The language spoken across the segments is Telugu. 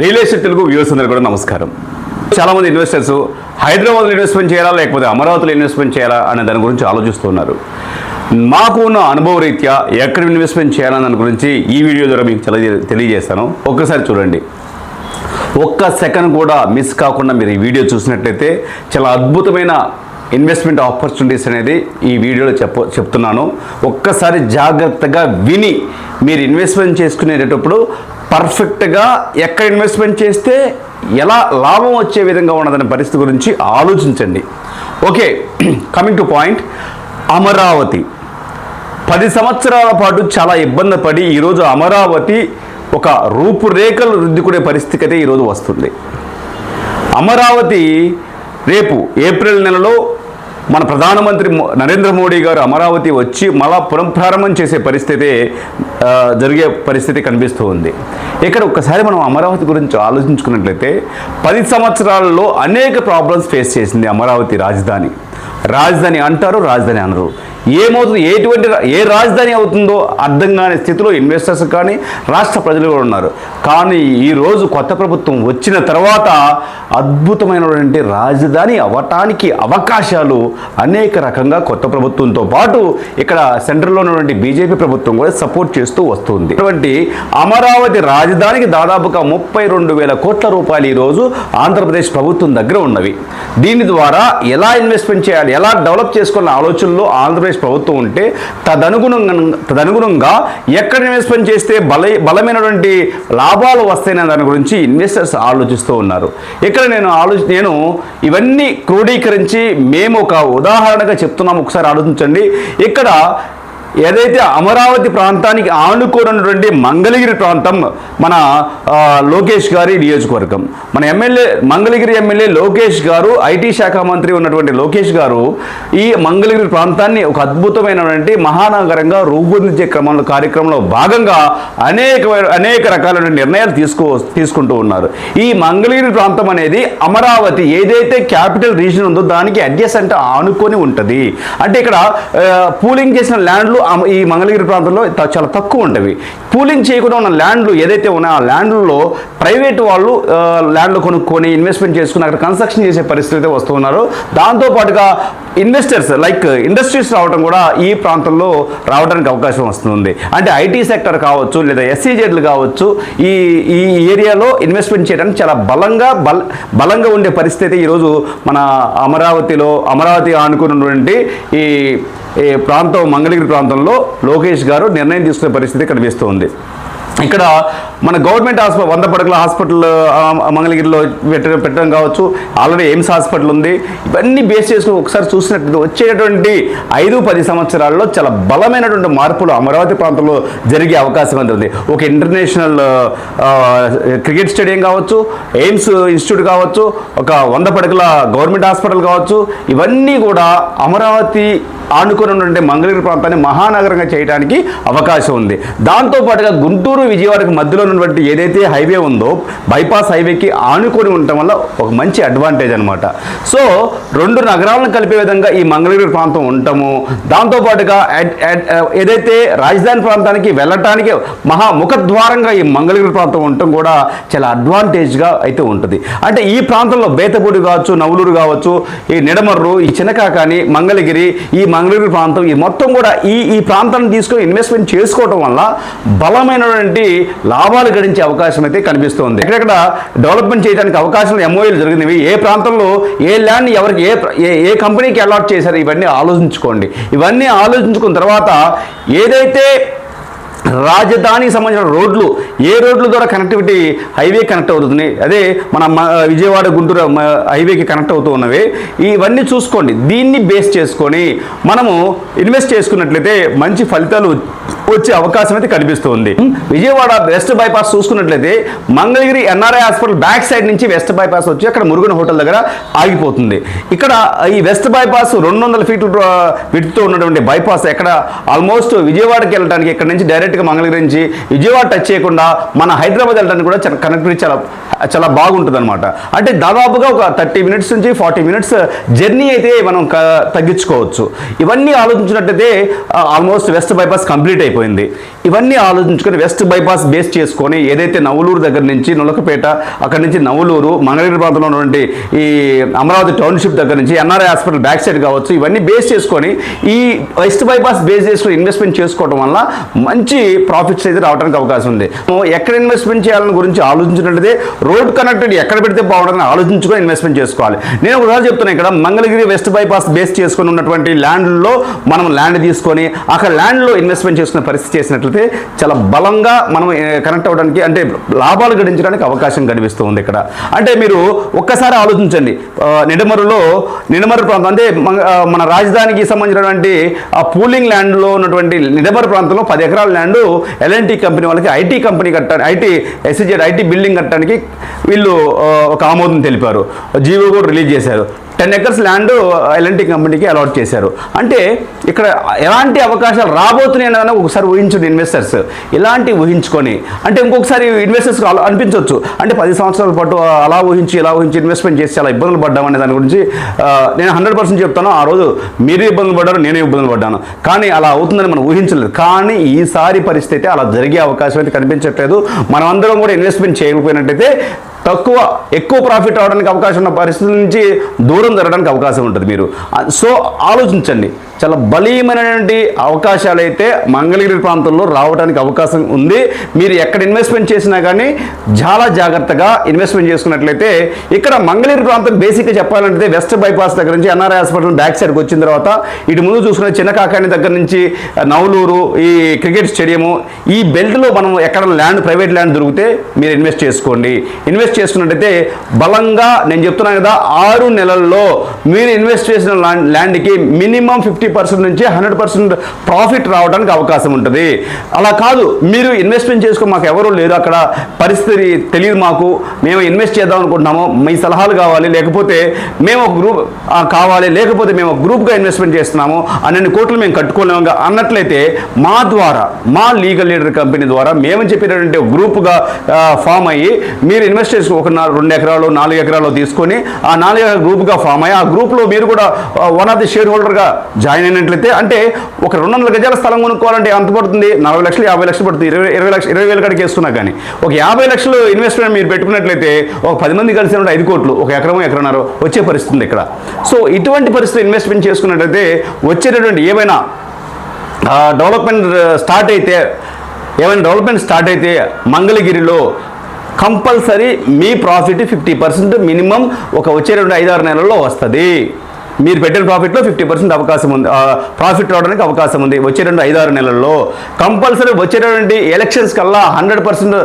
రియల్ ఎస్టేట్ తెలుగు వ్యూస్ అందరూ కూడా నమస్కారం. చాలామంది ఇన్వెస్టర్స్ హైదరాబాద్లో ఇన్వెస్ట్మెంట్ చేయాలా లేకపోతే అమరావతిలో ఇన్వెస్ట్మెంట్ చేయాలా అనే దాని గురించి ఆలోచిస్తున్నారు మాకు ఉన్న అనుభవ రీత్యా ఎక్కడ ఇన్వెస్ట్మెంట్ చేయాలా దాని గురించి ఈ వీడియో ద్వారా మీకు తెలియజే తెలియజేస్తాను. ఒక్కసారి చూడండి. ఒక్క సెకండ్ కూడా మిస్ కాకుండా మీరు ఈ వీడియో చూసినట్లయితే చాలా అద్భుతమైన ఇన్వెస్ట్మెంట్ ఆపర్చునిటీస్ అనేది ఈ వీడియోలో చెప్ప చెప్తున్నాను. ఒక్కసారి జాగ్రత్తగా విని మీరు ఇన్వెస్ట్మెంట్ చేసుకునేటప్పుడు పర్ఫెక్ట్గా ఎక్కడ ఇన్వెస్ట్మెంట్ చేస్తే ఎలా లాభం వచ్చే విధంగా ఉన్నదనే పరిస్థితి గురించి ఆలోచించండి. Okay coming to point. Amaravati. పది సంవత్సరాల పాటు చాలా ఇబ్బంది పడి ఈరోజు అమరావతి ఒక రూపురేఖలు రుద్దుకునే పరిస్థితికి అయితే ఈరోజు వస్తుంది. అమరావతి రేపు ఏప్రిల్ నెలలో మన ప్రధానమంత్రి నరేంద్ర మోడీ గారు అమరావతి వచ్చి మళ్ళా పునఃప్రారంభం చేసే పరిస్థితి జరిగే పరిస్థితి కనిపిస్తూ ఉంది. ఇక్కడ ఒక్కసారి మనం అమరావతి గురించి ఆలోచించుకున్నట్లయితే పది సంవత్సరాలలో అనేక ప్రాబ్లమ్స్ ఫేస్ చేసింది అమరావతి రాజధాని. రాజధాని అంటారు రాజధాని అనరు. ఏమవుతుంది ఎటువంటి ఏ రాజధాని అవుతుందో అర్థం కాని స్థితిలో ఇన్వెస్టర్స్ కానీ రాష్ట్ర ప్రజలు కూడా ఉన్నారు. కానీ ఈరోజు కొత్త ప్రభుత్వం వచ్చిన తర్వాత అద్భుతమైనటువంటి రాజధాని అవ్వటానికి అవకాశాలు అనేక రకంగా కొత్త ప్రభుత్వంతో పాటు ఇక్కడ సెంట్రల్లో ఉన్నటువంటి బీజేపీ ప్రభుత్వం కూడా సపోర్ట్ చేస్తూ వస్తుంది. అటువంటి అమరావతి రాజధానికి దాదాపుగా ముప్పై రెండు వేల కోట్ల రూపాయలు ఈరోజు ఆంధ్రప్రదేశ్ ప్రభుత్వం దగ్గర ఉన్నవి. దీని ద్వారా ఎలా ఇన్వెస్ట్మెంట్ చేయాలి? ఎలా డెవలప్ చేసుకున్న ఆలోచనలో ఆంధ్రప్రదేశ్ ప్రభుత్వం ఉంటే తదనుగుణంగా తదనుగుణంగా ఎక్కడ ఇన్వెస్ట్మెంట్ చేస్తే బల బలమైనటువంటి లాభాలు వస్తాయనే దాని గురించి ఇన్వెస్టర్స్ ఆలోచిస్తూ ఉన్నారు. ఇక్కడ నేను ఆలోచి నేను ఇవన్నీ క్రోడీకరించి మేము ఒక ఉదాహరణగా చెప్తున్నాము. ఒకసారి ఆలోచించండి. ఇక్కడ ఏదైతే అమరావతి ప్రాంతానికి ఆనుకొని మంగళగిరి ప్రాంతం మన లోకేష్ గారి నియోజకవర్గం. మన ఎమ్మెల్యే మంగళగిరి ఎమ్మెల్యే లోకేష్ గారు ఐటీ శాఖ మంత్రి ఉన్నటువంటి లోకేష్ గారు ఈ మంగళగిరి ప్రాంతాన్ని ఒక అద్భుతమైనటువంటి మహానగరంగా రూపొందించే క్రమంలో కార్యక్రమంలో భాగంగా అనేక అనేక రకాలైన నిర్ణయాలు తీసుకో తీసుకుంటూ ఉన్నారు. ఈ మంగళగిరి ప్రాంతం అనేది అమరావతి ఏదైతే క్యాపిటల్ రీజన్ ఉందో దానికి అడ్జసెంట్ ఆనుకొని ఉంటుంది. అంటే ఇక్కడ పూలింగ్ చేసిన ల్యాండ్లు ఈ మంగళగిరి ప్రాంతంలో చాలా తక్కువ ఉండేవి. పూలింగ్ చేయకుండా ఉన్న ల్యాండ్లు ఏదైతే ఉన్నాయో ఆ ల్యాండ్లలో ప్రైవేట్ వాళ్ళు ల్యాండ్లు కొనుక్కొని ఇన్వెస్ట్మెంట్ చేసుకుని అక్కడ కన్స్ట్రక్షన్ చేసే పరిస్థితి అయితే వస్తున్నారు దాంతోపాటుగా ఇన్వెస్టర్స్ లైక్ ఇండస్ట్రీస్ రావడం కూడా ఈ ప్రాంతంలో రావడానికి అవకాశం వస్తుంది. అంటే ఐటీ సెక్టర్ కావచ్చు లేదా ఎస్సీజెడ్లు కావచ్చు ఈ ఈ ఏరియాలో ఇన్వెస్ట్మెంట్ చేయడానికి చాలా బలంగా బల బలంగా ఉండే పరిస్థితి ఈరోజు మన అమరావతిలో అమరావతి ఆనుకున్నటువంటి ఈ ఈ ప్రాంతం మంగళగిరి ప్రాంతంలో లోకేష్ గారు నిర్ణయం తీసుకునే పరిస్థితి కనిపిస్తుంది ഉണ്ട് ఇక్కడ మన గవర్నమెంట్ హాస్పిటల్ వంద పడకల హాస్పిటల్ మంగళగిరిలో పెట్టడం పెట్టడం కావచ్చు. ఆల్రెడీ ఎయిమ్స్ హాస్పిటల్ ఉంది. ఇవన్నీ బేస్ చేసుకుని ఒకసారి చూసినట్టు వచ్చేటువంటి ఐదు పది సంవత్సరాల్లో చాలా బలమైనటువంటి మార్పులు అమరావతి ప్రాంతంలో జరిగే అవకాశం ఉంది. ఒక ఇంటర్నేషనల్ క్రికెట్ స్టేడియం కావచ్చు ఎయిమ్స్ ఇన్స్టిట్యూట్ కావచ్చు ఒక వంద పడకల గవర్నమెంట్ హాస్పిటల్ కావచ్చు. ఇవన్నీ కూడా అమరావతి ఆనుకున్నటువంటి మంగళగిరి ప్రాంతాన్ని మహానగరంగా చేయడానికి అవకాశం ఉంది. దాంతోపాటుగా గుంటూరు విజయవాడకు మధ్యలో ఉన్నటువంటి ఏదైతే హైవే ఉందో బైపాస్ హైవేకి ఆనుకొని ఉండటం వల్ల ఒక మంచి అడ్వాంటేజ్ అనమాట సో రెండు నగరాలను కలిపే విధంగా ఈ మంగళగిరి ప్రాంతం ఉండటము దాంతోపాటుగా ఏదైతే రాజధాని ప్రాంతానికి వెళ్ళటానికి మహా ముఖద్వారంగా ఈ మంగళగిరి ప్రాంతం ఉండటం కూడా చాలా అడ్వాంటేజ్గా అయితే ఉంటుంది. అంటే ఈ ప్రాంతంలో బేతపూడి కావచ్చు నవలూరు కావచ్చు ఈ నిడమర్రు ఈ చినకాకాని మంగళగిరి ఈ మంగళగిరి ప్రాంతం ఈ మొత్తం కూడా ఈ ఈ ప్రాంతాన్ని తీసుకొని ఇన్వెస్ట్మెంట్ చేసుకోవడం వల్ల బలమైనటువంటి లాభాలు గడించే అవకాశం అయితే కనిపిస్తుంది. ఎక్కడెక్కడ డెవలప్మెంట్ చేయడానికి అవకాశాలు ఎంఓఏలు జరిగినవి ఏ ప్రాంతంలో ఏ ల్యాండ్ ఎవరికి ఏ ఏ ఏ కంపెనీకి అలాట్ చేశారు ఇవన్నీ ఆలోచించుకోండి. ఇవన్నీ ఆలోచించుకున్న తర్వాత ఏదైతే రాజధానికి సంబంధించిన రోడ్లు ఏ రోడ్ల ద్వారా కనెక్టివిటీ హైవే కనెక్ట్ అవుతుంది అదే మన విజయవాడ గుంటూరు హైవేకి కనెక్ట్ అవుతూ ఉన్నవి. ఇవన్నీ చూసుకోండి. దీన్ని బేస్ చేసుకొని మనము ఇన్వెస్ట్ చేసుకున్నట్లయితే మంచి ఫలితాలు వచ్చే అవకాశం అయితే కనిపిస్తుంది. విజయవాడ వెస్ట్ బైపాస్ చూసుకున్నట్లయితే Mangalagiri NRI hospital back side నుంచి వెస్ట్ బైపాస్ వచ్చి అక్కడ మురుగన్ హోటల్ దగ్గర ఆగిపోతుంది. ఇక్కడ ఈ వెస్ట్ బైపాస్ రెండు వందల ఫీట్ విడుతూ ఉన్నటువంటి బైపాస్ ఎక్కడ ఆల్మోస్ట్ విజయవాడకి వెళ్ళడానికి ఇక్కడ నుంచి డైరెక్ట్ డైరెక్ట్గా మంగళగిరించి విజయవాడ టచ్ చేయకుండా మన హైదరాబాద్ వెళ్ళడానికి కూడా చాలా కనెక్టివిటీ చాలా చాలా బాగుంటుంది అనమాట అంటే దాదాపుగా ఒక థర్టీ మినిట్స్ నుంచి ఫార్టీ మినిట్స్ జర్నీ అయితే మనం తగ్గించుకోవచ్చు. ఇవన్నీ ఆలోచించినట్టయితే ఆల్మోస్ట్ వెస్ట్ బైపాస్ కంప్లీట్ అయిపోయింది. ఇవన్నీ ఆలోచించుకొని వెస్ట్ బైపాస్ బేస్ చేసుకొని ఏదైతే నవలూరు దగ్గర నుంచి నులకపేట అక్కడి నుంచి నవలూరు మంగళగిరి ప్రాంతంలో ఉన్నటువంటి ఈ అమరావతి టౌన్షిప్ దగ్గర నుంచి ఎన్ఆర్ఐ హాస్పిటల్ బ్యాక్ సైడ్ కావచ్చు ఇవన్నీ బేస్ చేసుకొని ఈ వెస్ట్ బైపాస్ బేస్ చేసుకుని ఇన్వెస్ట్మెంట్ చేసుకోవడం వల్ల మంచి ప్రాఫిట్స్ అయితే రావడానికి అవకాశం ఉంది. ఎక్కడ ఇన్వెస్ట్మెంట్ చేయాలని గురించి ఆలోచించినట్లయితే రోడ్ కనెక్టెడ్ ఎక్కడ పెడితే బాగుంటుందని ఆలోచించుకొని ఇన్వెస్ట్మెంట్ చేసుకోవాలి. నేను ఒకసారి చెప్తున్నా ఇక్కడ మంగళగిరి వెస్ట్ బైపాస్ బేస్ చేసుకుని ఉన్నటువంటి ల్యాండ్లో మనం ల్యాండ్ తీసుకొని అక్కడ ల్యాండ్లో ఇన్వెస్ట్మెంట్ చేసుకునే పరిస్థితి చేసినట్లయితే చాలా బలంగా మనం కనెక్ట్ అవ్వడానికి అంటే లాభాలు గడించడానికి అవకాశం కనిపిస్తూ ఉంది ఇక్కడ. అంటే మీరు ఒక్కసారి ఆలోచించండి. నిడమరులో నిడమరు ప్రాంతం అంటే మన మన రాజధానికి సంబంధించినటువంటి ఆ పూలింగ్ ల్యాండ్లో ఉన్నటువంటి నిడమరు ప్రాంతంలో పది ఎకరాల ల్యాండ్ ఎల్ఎన్టీ కంపెనీ వాళ్ళకి ఐటీ కంపెనీ కట్టడానికి ఐటీ ఎస్సీజెడ్ ఐటీ బిల్డింగ్ కట్టడానికి వీళ్ళు ఒక ఆమోదం తెలిపారు. జీవో కూడా రిలీజ్ చేశారు. టెన్ ఎకర్స్ ల్యాండ్ ఎల్ఎన్టీ కంపెనీకి అలాట్ చేశారు. అంటే ఇక్కడ ఎలాంటి అవకాశాలు రాబోతున్నాయి అన్నది ఒకసారి ఊహించండి ఇన్వెస్టర్స్ ఇలాంటి ఊహించుకొని అంటే ఇంకొకసారి ఇన్వెస్టర్స్ అనిపించవచ్చు అంటే పది సంవత్సరాల పాటు అలా ఊహించి ఇలా ఊహించి ఇన్వెస్ట్మెంట్ చేసి చాలా ఇబ్బందులు పడ్డామనే దాని గురించి నేను హండ్రెడ్ పర్సెంట్ చెప్తాను. ఆ రోజు మీరు ఇబ్బందులు పడ్డారు నేను ఇబ్బందులు పడ్డాను. కానీ అలా అవుతుందని మనం ఊహించలేదు. కానీ ఈసారి పరిస్థితి అలా జరిగే అవకాశం అయితే కనిపించట్లేదు. మనమందరం కూడా ఇన్వెస్ట్మెంట్ చేయకపోయినట్టయితే తక్కువ ఎక్కువ ప్రాఫిట్ అవడానికి అవకాశం ఉన్న పరిస్థితుల నుంచి దూరం జరగడానికి అవకాశం ఉంటుంది మీరు. సో ఆలోచించండి. చాలా బలీయమైనటువంటి అవకాశాలు అయితే మంగళగిరి ప్రాంతంలో రావడానికి అవకాశం ఉంది. మీరు ఎక్కడ ఇన్వెస్ట్మెంట్ చేసినా కానీ చాలా జాగ్రత్తగా ఇన్వెస్ట్మెంట్ చేసుకున్నట్లయితే ఇక్కడ మంగళగిరి ప్రాంతం బేసిక్గా చెప్పాలంటే వెస్ట్ బైపాస్ దగ్గర నుంచి ఎన్ఆర్ఐ హాస్పిటల్ బ్యాక్ సైడ్కి వచ్చిన తర్వాత ఇటు ముందు చూసుకునే చిన్న కాకాని దగ్గర నుంచి నవలూరు ఈ క్రికెట్ స్టేడియము ఈ బెల్ట్లో మనం ఎక్కడ ల్యాండ్ ప్రైవేట్ ల్యాండ్ దొరికితే మీరు ఇన్వెస్ట్ చేసుకోండి. ఇన్వెస్ట్ చేసుకున్నట్టయితే బలంగా నేను చెప్తున్నాను కదా ఆరు నెలల్లో మీరు ఇన్వెస్ట్ చేసిన ల్యాండ్ ల్యాండ్కి మినిమం ఫిఫ్టీ పర్సెంట్ నుంచి హండ్రెడ్ పర్సెంట్ ప్రాఫిట్ రావడానికి అవకాశం ఉంటుంది. అలా కాదు మీరు ఇన్వెస్ట్మెంట్ చేసుకో మాకు ఎవరు లేరు అక్కడ. పరిస్థితి తెలియదు మాకు. మేము ఇన్వెస్ట్ చేద్దాం అనుకుంటున్నాము. మీ సలహాలు కావాలి లేకపోతే మేము ఒక గ్రూప్ కావాలి లేకపోతే మేము ఒక గ్రూప్గా ఇన్వెస్ట్మెంట్ చేస్తున్నాము. అన్ని కోట్లు మేము కట్టుకోలేము అన్నట్లయితే మా ద్వారా మా లీగల్ లీడర్ కంపెనీ ద్వారా మేము చెప్పినటువంటి ఒక గ్రూప్గా ఫామ్ అయ్యి మీరు ఇన్వెస్ట్ చేసి ఒక రెండు ఎకరాలు నాలుగు ఎకరాలు తీసుకొని ఆ నాలుగు ఎకరాల గ్రూప్గా ఫామ్ అయ్యి ఆ గ్రూప్లో మీరు కూడా వన్ ఆఫ్ ది షేర్ హోల్డర్గా జాయిన్ అయినట్లయితే అంటే ఒక రెండు వందల గజాల స్థలం కొనుక్కోవాలంటే ఎంత పడుతుంది? నలభై లక్షలు యాభై లక్షలు పడుతుంది. ఇరవై ఇరవై లక్షలు ఇరవై వేలు కడికి వేస్తున్నా కానీ. ఒక యాభై లక్షలు ఇన్వెస్ట్మెంట్ మీరు పెట్టుకున్నట్లయితే ఒక పది మంది కలిసి ఐదు కోట్లు ఒక ఎకరం ఎకరన్నర వచ్చే పరిస్థితి ఇక్కడ. సో ఇటువంటి పరిస్థితి ఇన్వెస్ట్మెంట్ చేసుకున్నట్లయితే వచ్చేటటువంటి ఏమైనా డెవలప్మెంట్ స్టార్ట్ uh, అయితే ఏమైనా డెవలప్మెంట్ స్టార్ట్ అయితే మంగళగిరిలో కంపల్సరీ మీ ప్రాఫిట్ ఫిఫ్టీ పర్సెంట్ మినిమం ఒక వచ్చే రెండు ఐదారు నెలల్లో వస్తుంది. మీరు పెట్టిన ప్రాఫిట్లో ఫిఫ్టీ పర్సెంట్ అవకాశం ఉంది. ప్రాఫిట్ రావడానికి అవకాశం ఉంది. వచ్చే రెండు ఐదారు నెలల్లో కంపల్సరీ వచ్చేటువంటి ఎలక్షన్స్ కల్లా హండ్రెడ్ పర్సెంట్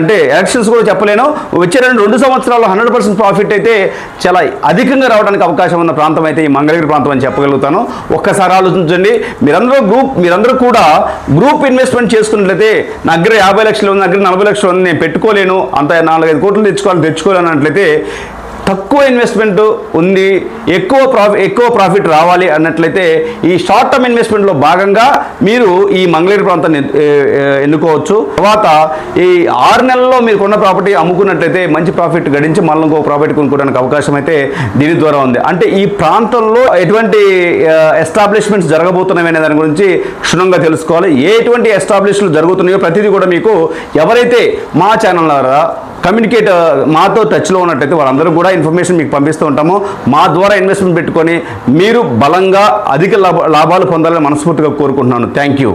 అంటే ఎలక్షన్స్ కూడా చెప్పలేను. వచ్చే రెండు రెండు సంవత్సరాల్లో హండ్రెడ్ పర్సెంట్ ప్రాఫిట్ అయితే చాలా అధికంగా రావడానికి అవకాశం ఉన్న ప్రాంతం అయితే ఈ మంగళగిరి ప్రాంతం అని చెప్పగలుగుతాను. ఒక్కసారి ఆలోచించండి. మీరందరూ గ్రూప్ మీరందరూ కూడా గ్రూప్ ఇన్వెస్ట్మెంట్ చేసుకున్నట్లయితే నా దగ్గర యాభై లక్షలు ఉంది దగ్గర నలభై లక్షలు ఉంది నేను పెట్టుకోలేను. అంత నాలుగైదు కోట్లు తెచ్చుకోవాలి తెచ్చుకోలేను అన్నట్లయితే తక్కువ ఇన్వెస్ట్మెంట్ ఉంది ఎక్కువ ప్రాఫిట్ ఎక్కువ ప్రాఫిట్ రావాలి అన్నట్లయితే ఈ షార్ట్ టర్మ్ ఇన్వెస్ట్మెంట్లో భాగంగా మీరు ఈ మంగళగిరి ప్రాంతాన్ని ఎన్నుకోవచ్చు. తర్వాత ఈ ఆరు నెలల్లో మీరు కొన్న ప్రాపర్టీ అమ్ముకున్నట్లయితే మంచి ప్రాఫిట్ గడించి మళ్ళీ ఇంకో ప్రాపర్టీ కొనుక్కోవడానికి అవకాశం అయితే దీని ద్వారా ఉంది. అంటే ఈ ప్రాంతంలో ఎటువంటి ఎస్టాబ్లిష్మెంట్స్ జరగబోతున్నాయి అనే దాని గురించి క్షుణ్ణంగా తెలుసుకోవాలి. ఏ ఎటువంటి ఎస్టాబ్లిష్లు జరుగుతున్నాయో ప్రతిదీ కూడా మీకు ఎవరైతే మా ఛానల్ ద్వారా కమ్యూనికేట్ మాతో టచ్లో ఉన్నట్టయితే వాళ్ళందరూ కూడా ఇన్ఫర్మేషన్ మీకు పంపిస్తూ ఉంటాము. మా ద్వారా ఇన్వెస్ట్మెంట్ పెట్టుకొని మీరు బలంగా అధిక లాభ లాభాలు పొందాలని మనస్ఫూర్తిగా కోరుకుంటున్నాను. Thank you